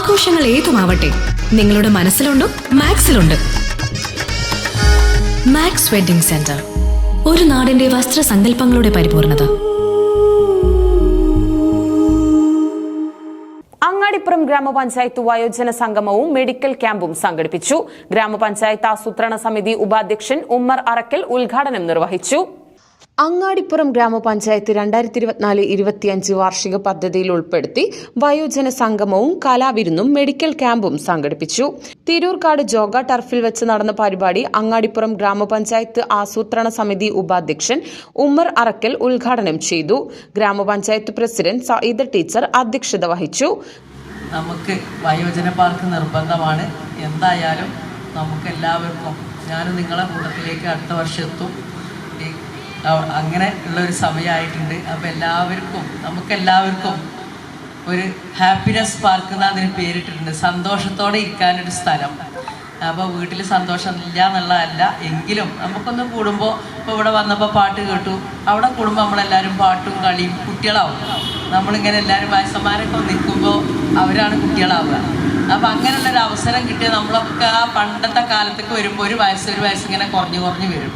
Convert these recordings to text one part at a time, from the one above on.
ആഘോഷങ്ങൾ ഏതുമാവട്ടെ നിങ്ങളുടെ മനസ്സിലുണ്ടോ മാക്സിലുണ്ട്. മാക്സ് വെഡിംഗ് സെന്റർ ഒരു നാടിന്റെ വസ്ത്രസങ്കല്പങ്ങളുടെ പരിപൂർണത. അങ്ങാടിപ്പുറം ഗ്രാമപഞ്ചായത്ത് വയോജന സംഗമവും മെഡിക്കൽ ക്യാമ്പും സംഘടിപ്പിച്ചു. ഗ്രാമപഞ്ചായത്ത് ആസൂത്രണ സമിതി ഉപാധ്യക്ഷൻ ഉമ്മർ അറക്കൽ ഉദ്ഘാടനം നിർവഹിച്ചു. അങ്ങാടിപ്പുറം ഗ്രാമപഞ്ചായത്ത് രണ്ടായിരത്തി ഇരുപത്തിനാല് ഇരുപത്തിയഞ്ച് വാർഷിക പദ്ധതിയിൽ ഉൾപ്പെടുത്തി വയോജന സംഗമവും കലാവിരുന്നും മെഡിക്കൽ ക്യാമ്പും സംഘടിപ്പിച്ചു. തിരൂർക്കാട് ജോഗ ടർഫിൽ വെച്ച് നടന്ന പരിപാടി അങ്ങാടിപ്പുറം ഗ്രാമപഞ്ചായത്ത് ആസൂത്രണ സമിതി ഉപാധ്യക്ഷൻ ഉമ്മർ അറക്കൽ ഉദ്ഘാടനം ചെയ്തു. ഗ്രാമപഞ്ചായത്ത് പ്രസിഡന്റ് സയ്യിദ് ടീച്ചർ അധ്യക്ഷത വഹിച്ചു. നമുക്ക് വയോജന പാർക്ക് നിർബന്ധമാണ്. എന്തായാലും നമുക്ക് എല്ലാവർക്കും ഞാനും നിങ്ങളെ കൂട്ടത്തിലേക്ക് അടുത്ത വർഷം എത്തും. അങ്ങനെ ഉള്ള ഒരു സമയമായിട്ടുണ്ട്. അപ്പോൾ എല്ലാവർക്കും നമുക്കെല്ലാവർക്കും ഒരു ഹാപ്പിനെസ് പാർക്ക് എന്ന് അതിന് പേരിട്ടിട്ടുണ്ട്. സന്തോഷത്തോടെ ഇരിക്കാനൊരു സ്ഥലം. അപ്പോൾ വീട്ടിൽ സന്തോഷം ഇല്ല എന്നുള്ളതല്ല എങ്കിലും നമുക്കൊന്ന് കൂടുമ്പോൾ ഇപ്പോൾ ഇവിടെ വന്നപ്പോൾ പാട്ട് കേട്ടു. അവിടെ കൂടുമ്പോൾ നമ്മളെല്ലാവരും പാട്ടും കളിയും കുട്ടികളാവും. നമ്മളിങ്ങനെ എല്ലാവരും വയസ്സന്മാരൊക്കെ നിൽക്കുമ്പോൾ അവരാണ് കുട്ടികളാവുക. അപ്പം അങ്ങനെയുള്ളൊരു അവസരം കിട്ടിയ നമ്മളൊക്കെ ആ പണ്ടത്തെ കാലത്തേക്ക് വരുമ്പോൾ ഒരു വയസ്സ് ഒരു വയസ്സ് ഇങ്ങനെ കുറഞ്ഞു കുറഞ്ഞു വരും.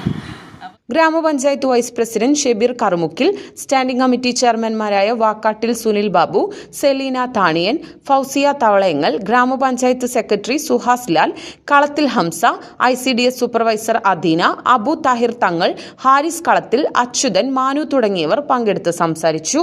ഗ്രാമപഞ്ചായത്ത് vice president Shebeer Karumukkil standing committee ചെയർമാൻമാരായ Vakkattil Sunil Babu Selina Thaniyan Fousiya തവളയങ്ങൾ ഗ്രാമപഞ്ചായത്ത് secretary Suhas Lal Kalathil Hamsa I C D S supervisor Adeena Abu Thahir Thangal Haris Kalathil Achuthan Manu തുടങ്ങിയവർ പങ്കെടുത്ത് സംസാരിച്ചു.